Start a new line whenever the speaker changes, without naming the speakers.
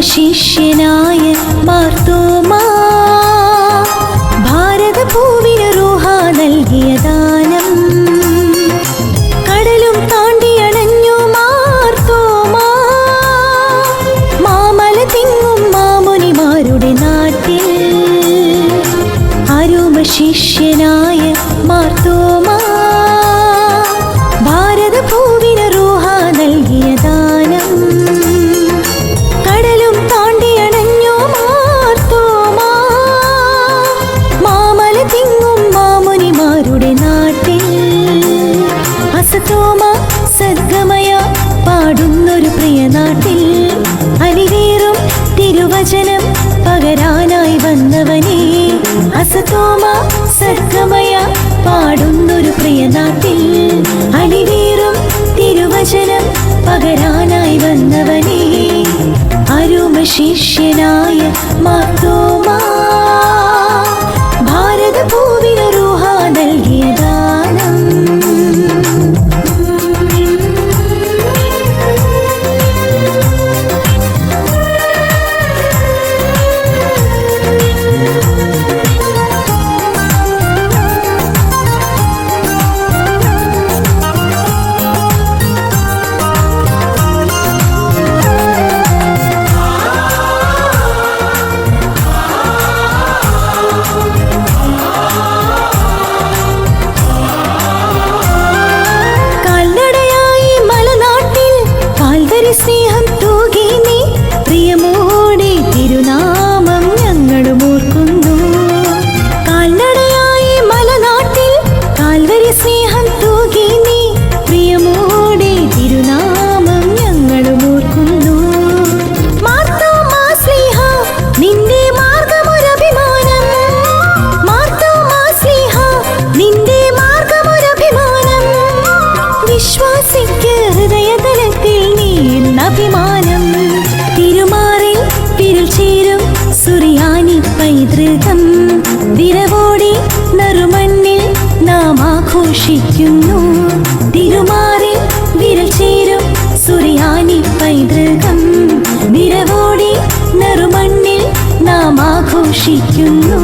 ശിഷ്യനായ മാർത്തോമാ. ഭാരതഭൂവിന് റൂഹ നൽകിയ ദാനം. കടലും താണ്ടിയണഞ്ഞു മാർത്തോമാ. മാമല തിങ്ങും മാമുനിമാരുടെ നാട്ടിൽ. അരുമ ശിഷ്യനായ മാർത്തോമാ. അസതോമ സദ്ഗമയ പാടുന്നൊരു പ്രിയനാത്തിൽ അലിവേറും തിരുവചനം പകരാനായി വന്നവനെ അരുമ ശിഷ്യനായ പൈതൃകം വിരവോടി നറുമണ്ണിൽ നാം ആഘോഷിക്കുന്നു തിരുമാറി വിരൽ ചേരും സുറിയാനി പൈതൃകം വിരവോടി നറുമണ്ണിൽ നാം ആഘോഷിക്കുന്നു